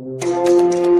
Música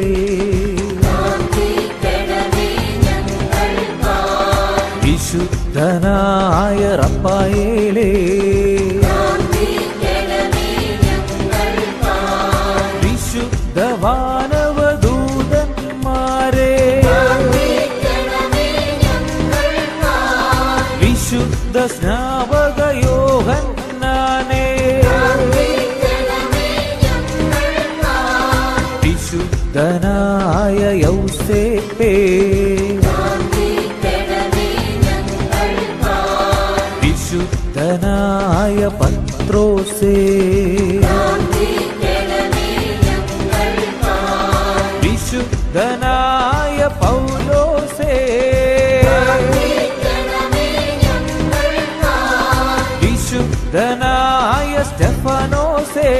വിശുദ്ധനായ വിശുദ്ധനായ പത്രോസേ. വിശുദ്ധനായ പൗലോസേ. വിശുദ്ധനായ സ്റ്റെഫനോസേ.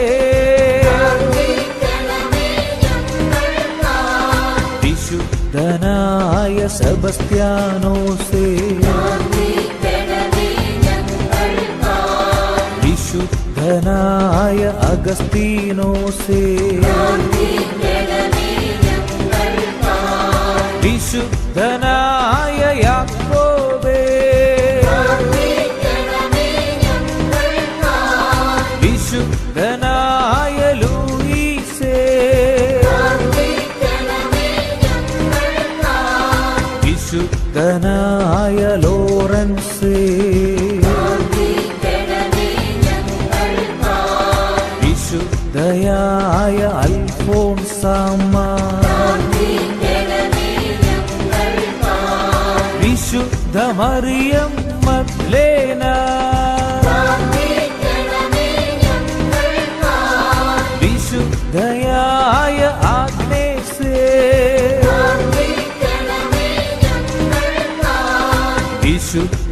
വിശുദ്ധനായ സെബസ്ത്യാനോസേ. വിശുദ്ധനായ അഗസ്തീനോസേ. വിശുദ്ധനായ യാക്കോബേ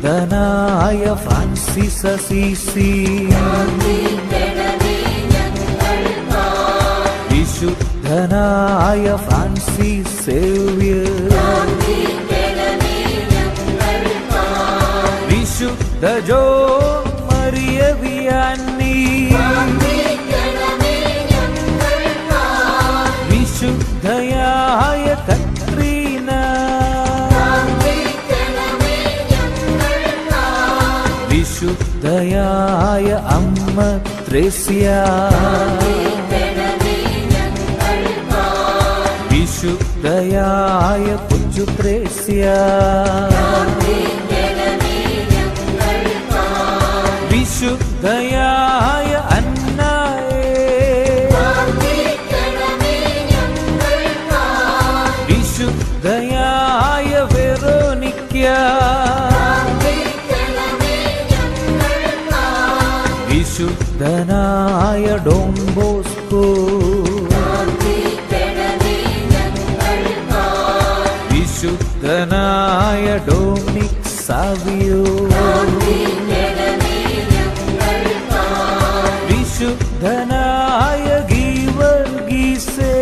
വിശുദ്ധനായ ഫ്രാൻസിസ് അസീസി. വിശുദ്ധനായ ഫ്രാൻസിസ് സേവ്യർ. വിശുദ്ധ ജോ വിശുദ്ധയായ അമ്മ ത്രേസ്യ. വിശുദ്ധയായ കൊച്ചു ത്രേസ്യ. വിശുദ്ധയായ വിശുദ്ധനായ ഡോംബോസ്കോ വിശുദ്ധനായ ഡോമിക് സാവിയോ. വിശുദ്ധനായ ഗീവർ ഗീസേ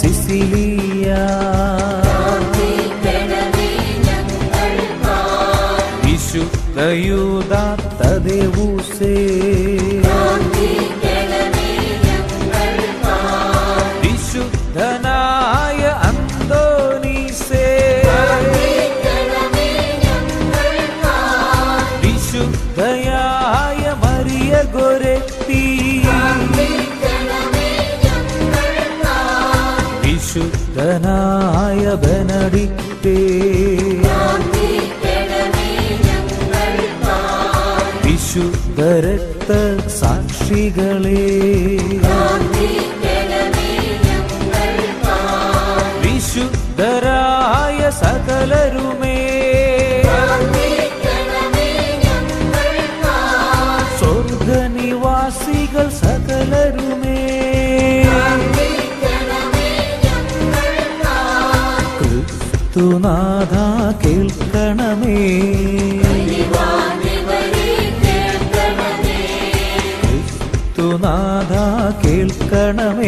സിസിലിയ. വിശുദ്ധയൂർ വിട്ടേ വിശുദ്ധരക്ത സാക്ഷികളെ. വിശുദ്ധരായ സകലരുമേ.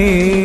நீ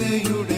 കരുണയുടെ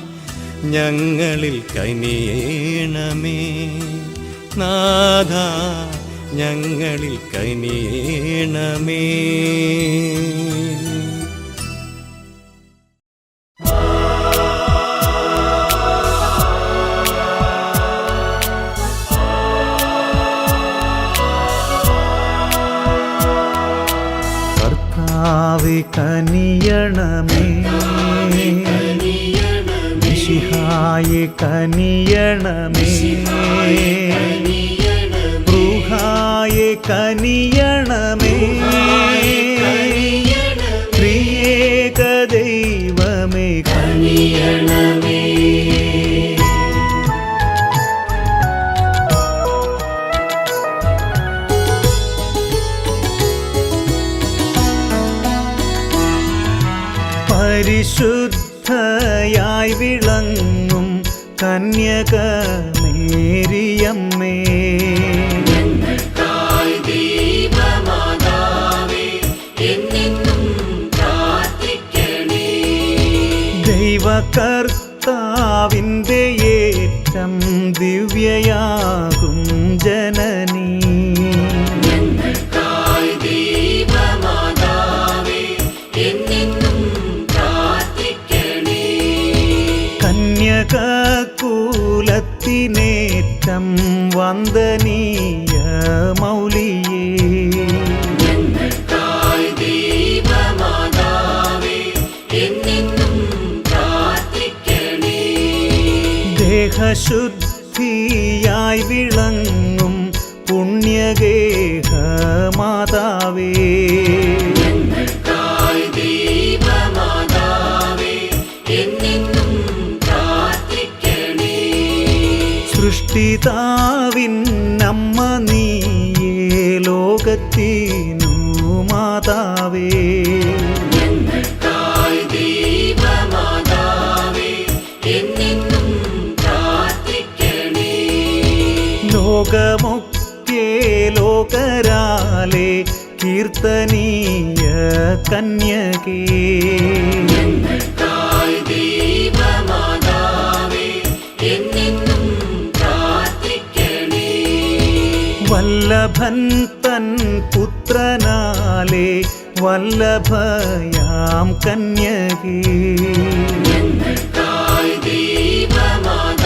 ഞങ്ങളിൽ കനിയേണമേ. നാഥ ഞങ്ങളിൽ കനിയേണമേ. കനിയണമേ. മിശിഹായെ കനിയണമേ. ൃഹായെ കനിയണമേ. കന്യക മേരിയമ്മേ. ദേഹശുദ്ധിയായി വിളങ്ങും പുണ്യഗേഹ മാതാവേ സൃഷ്ടിതാവിൻ നമ്മ നീയേ ലോകത്തിനു ലോകരാലെ കീർത്തനീയ കന്യകേ. വല്ലഭൻ തൻ പുത്രനാലെ വല്ലഭയാം കന്യകേ. കണ്ണിനെല്ലാം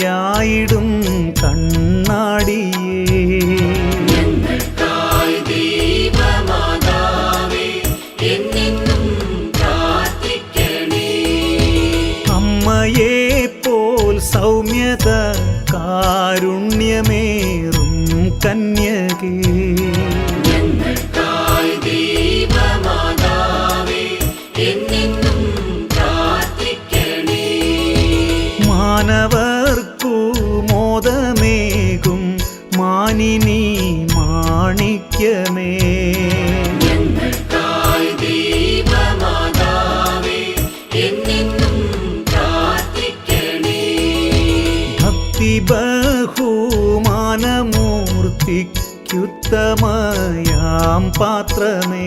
പുണ്യപൂർണയായിടും കണ്ണാടിയേ. അമ്മയെ പോൽ സൗമ്യത കാരുണ്യമേറും കന്യകേ പാത്രമേ.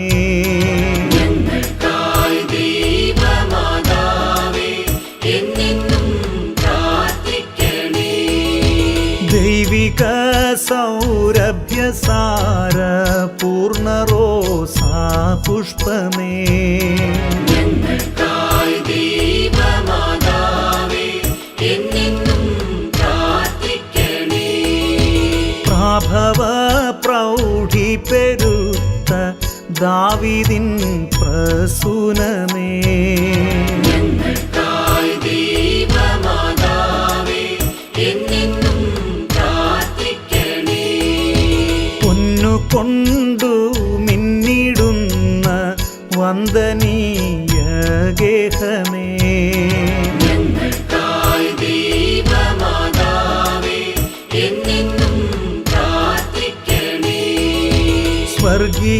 ദൈവിക എന്നെന്നും സാര സൗരഭ്യസാര പൂർണറോസാ പുഷ്പമേ. ദാവിദിൻ പ്രസൂനമേ. പൊന്നു കൊണ്ടു മിന്നിടുന്ന വന്ദനീയ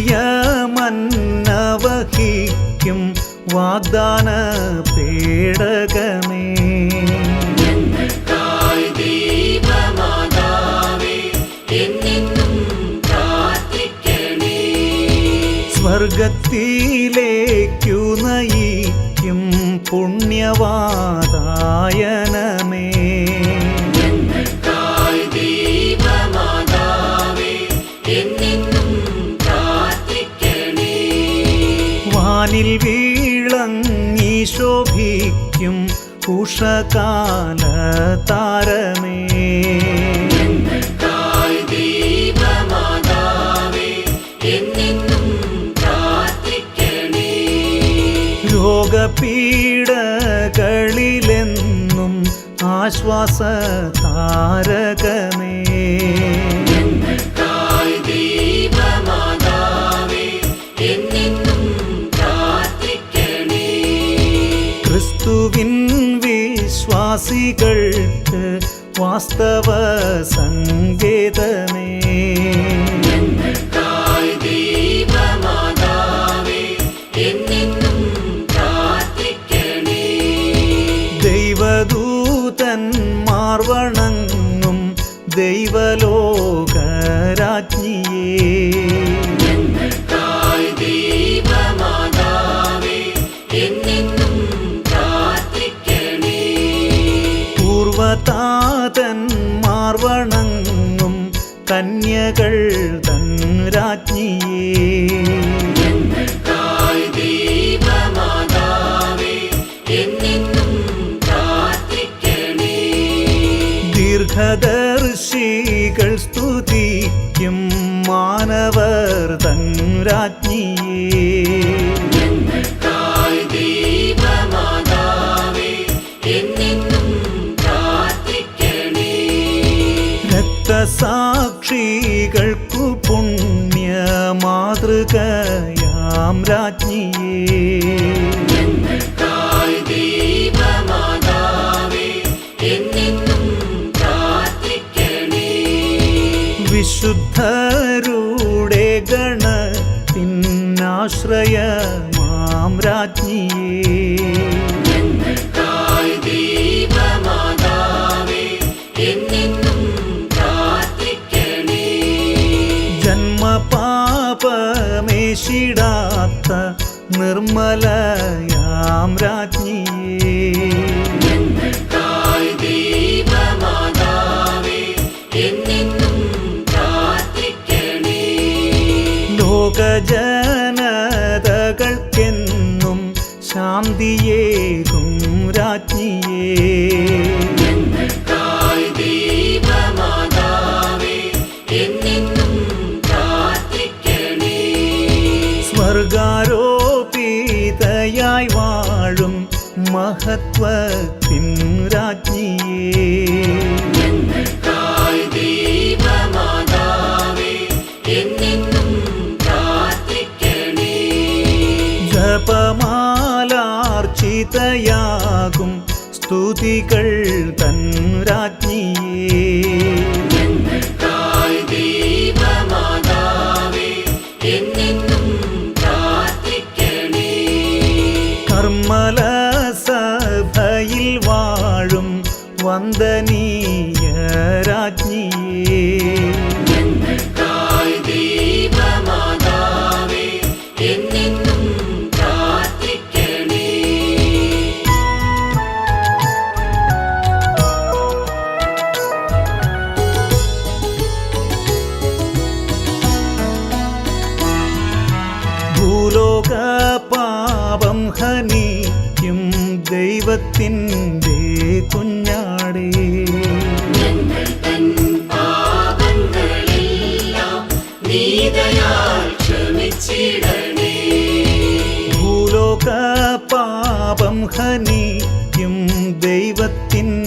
സ്വർഗീയ മന്നവഹിക്കും വാഗ്ദാന പേടകമേ. സ്വർഗത്തിലേക്കു നയിക്കും പുണ്യവാദായനമേ ശോഭിക്കും ഉഷകാല താരമേ രോഗപീഡകളിലെന്നും ആശ്വാസ താരകമേ തായ് വിശ്വാസികൾക്ക് വാസ്തവ സങ്കേതമേ. ദൈവദൂതൻ മാർവണങ്ങും എന്നെന്നും മാതൃകയാം രാജ്ഞിയേ. വിശുദ്ധരുടെ ഗണ എന്നെന്നും പ്രാർത്ഥിക്കണേ. വിശുദ്ധരുടെ ഗണത്തിനാശ്രയമാം രാജ്ഞിയേ. നിർമ്മലയാം രാജ്ഞിയേ. ജനതകൾക്കെന്നും ലോകജനതകൾക്കെന്നും ശാന്തിയേകും രാജ്ഞിയേ. മഹത്വത്തിൻ രാജ്ഞിയേ. ജപമാലാർച്ചിതയാകും സ്തുതികൾ തൻ രാജ്ഞിയേ. ക്ഷമിച്ചിടണേ ഭൂലോക പാപം ഹനിക്കും ദൈവത്തിന്റെ